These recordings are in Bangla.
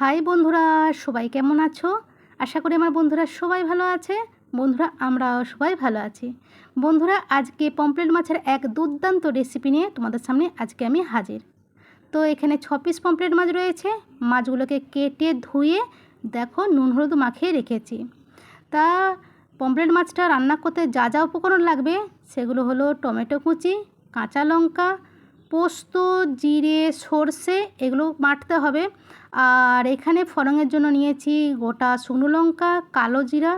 হাই বন্ধুরা, সবাই কেমন আছো? আশা করি আমার বন্ধুরা সবাই ভালো আছে। বন্ধুরা, আমরাও সবাই ভালো আছি। বন্ধুরা, আজকে পমপ্লেট মাছের এক দুর্দান্ত রেসিপি নিয়ে তোমাদের সামনে আজকে আমি হাজির। তো এখানে ছ পিস পমপ্লেট মাছ রয়েছে। মাছগুলোকে কেটে ধুয়ে দেখো, নুন হলুদ মাখিয়ে রেখেছি। তা পমপ্লেট মাছটা রান্না করতে যা যা উপকরণ লাগবে, সেগুলো হলো টমেটো কুচি, কাঁচা লঙ্কা পোস্ত, জিরে, সর্ষে এগুলো বাটতে হবে। আর এখানে ফড়ঙের জন্য নিয়েছি গোটা শুকনো লঙ্কা, কালো জিরা।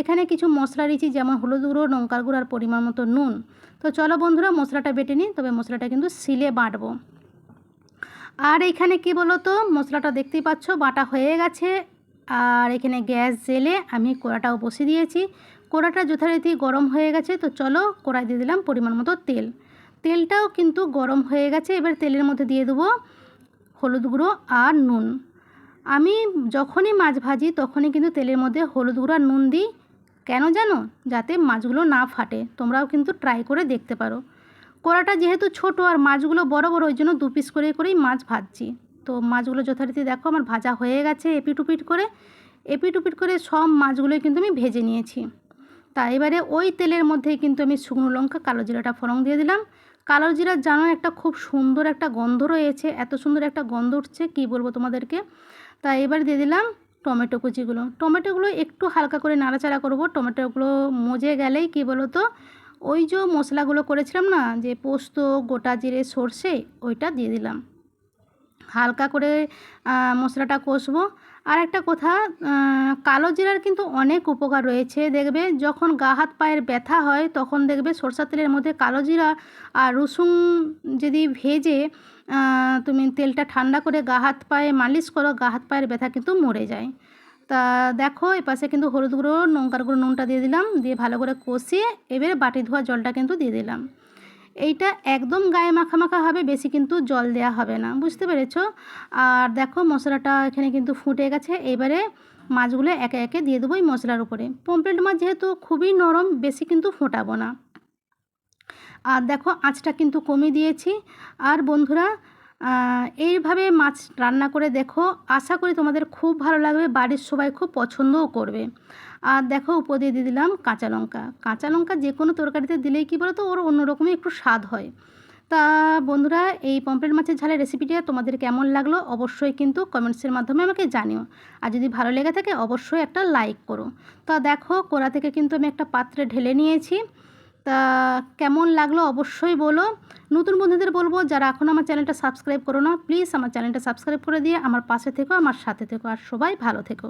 এখানে কিছু মশলা দিয়েছি যেমন হলুদ গুঁড়ো, লঙ্কার গুঁড়ো আর পরিমাণ মতো নুন। তো চলো বন্ধুরা, মশলাটা বেটে নিই, তবে মশলাটা কিন্তু শিলে বাটবো। আর এখানে কি বলো তো মশলাটা দেখতেই পাচ্ছ, বাটা হয়ে গেছে। আর এখানে গ্যাস জেলে আমি কড়াটাও বসিয়ে দিয়েছি। কড়াটা যথারীতি গরম হয়ে গেছে, তো চলো কড়াই দিয়ে দিলাম পরিমাণ মতো তেল। তেলটাও কিন্তু গরম হয়ে গেছে, এবার তেলের মধ্যে দিয়ে দেবো হলুদ গুঁড়ো আর নুন। আমি যখনই মাছ ভাজি তখনই কিন্তু তেলের মধ্যে হলুদ গুঁড়ো আর নুন দিই। কেন জানো? যাতে মাছগুলো না ফাটে। তোমরাও কিন্তু ট্রাই করে দেখতে পারো। কড়াটা যেহেতু ছোট আর মাছগুলো বড় বড়, ওই জন্য দু পিস করে করেই মাছ ভাজছি। তো মাছগুলো যথারীতি দেখো আমার ভাজা হয়ে গেছে এপিট উপিট করে। এপিট উপিট করে সব মাছগুলোই কিন্তু আমি ভেজে নিয়েছি। তা এবারে ওই তেলের মধ্যেই কিন্তু আমি শুকনো লঙ্কা, কালো জিরাটা ফোড়ন দিয়ে দিলাম। কালো জিরার জানো একটা খুব সুন্দর একটা গন্ধ রয়েছে, এত সুন্দর একটা গন্ধ উঠছে, কি বলব তোমাদেরকে? তা এবার দিয়ে দিলাম টমেটো কুচিগুলো। টমেটোগুলো একটু হালকা করে নাড়াচাড়া করব, টমেটোগুলো মজে গেলেই কি বলো তো ওই যে মশলাগুলো করেছিলাম না, যে পোস্ত, গোটা জিরে, সর্ষে, ওইটা দিয়ে দিলাম। হালকা করে মশলাটা কষবো। আর একটা কথা কালো জিরার কিন্তু অনেক উপকার রয়েছে। দেখবে যখন গা হাত পায়ের ব্যথা হয়, তখন দেখবে সরষা তেলের মধ্যে কালো জিরা আর রসুন যদি ভেজে তুমি তেলটা ঠান্ডা করে গা হাত পায়ে মালিশ করো, গা হাত পায়ের ব্যথা কিন্তু মরে যায়। তা দেখো, এ পাশে কিন্তু হলুদ গুঁড়ো, লঙ্কার গুঁড়ো, নুনটা দিয়ে দিলাম, দিয়ে ভালো করে কষিয়ে এবারে বাটি ধোয়া জলটা কিন্তু দিয়ে দিলাম। এইটা একদম গায়ে মাখা হবে, বেশি কিন্তু জল দেয়া হবে না। বুঝতে পেরেছ? আর দেখো মশলাটা এখানে কিন্তু ফুটে গেছে। এবারে মাছগুলো একে একে দিয়ে দেবো এই মশলার উপরে। পমপ্লেট মাছ যেহেতু খুবই নরম, বেশি কিন্তু ফোটাবো না। আর দেখো আঁচটা কিন্তু কমিয়ে দিয়েছি। আর বন্ধুরা এইভাবে মাছ রান্না করে দেখো। আশা করি তোমাদের খুব ভালো লাগবে, বাড়ির সবাই খুব পছন্দও করবে। আর দেখো, উপর দিয়ে দিয়ে দিলাম কাঁচা লঙ্কা। কাঁচা লঙ্কা যে কোনো তরকারিতে দিলেই কী বলো তো ওর অন্যরকমই একটু স্বাদ হয়। তা বন্ধুরা, এই পম্পলেট মাছের ঝালের রেসিপিটা তোমাদের কেমন লাগল অবশ্যই কিন্তু কমেন্টসের মাধ্যমে আমাকে জানিও। আর যদি ভালো লেগে থাকে, অবশ্যই একটা লাইক করো। তা দেখো, কোড়া থেকে কিন্তু আমি একটা পাত্রে ঢেলে নিয়েছি। তা কেমন লাগল অবশ্যই বলো। নতুন বন্ধুদের বলব, যারা এখন আমার চ্যানেলটা সাবস্ক্রাইব করো না প্লিজ আমার চ্যানেলটা সাবস্ক্রাইব করে দিয়ে আমার পাশে থেকো, আমার সাথে থেকো, আর সবাই ভালো থেকো।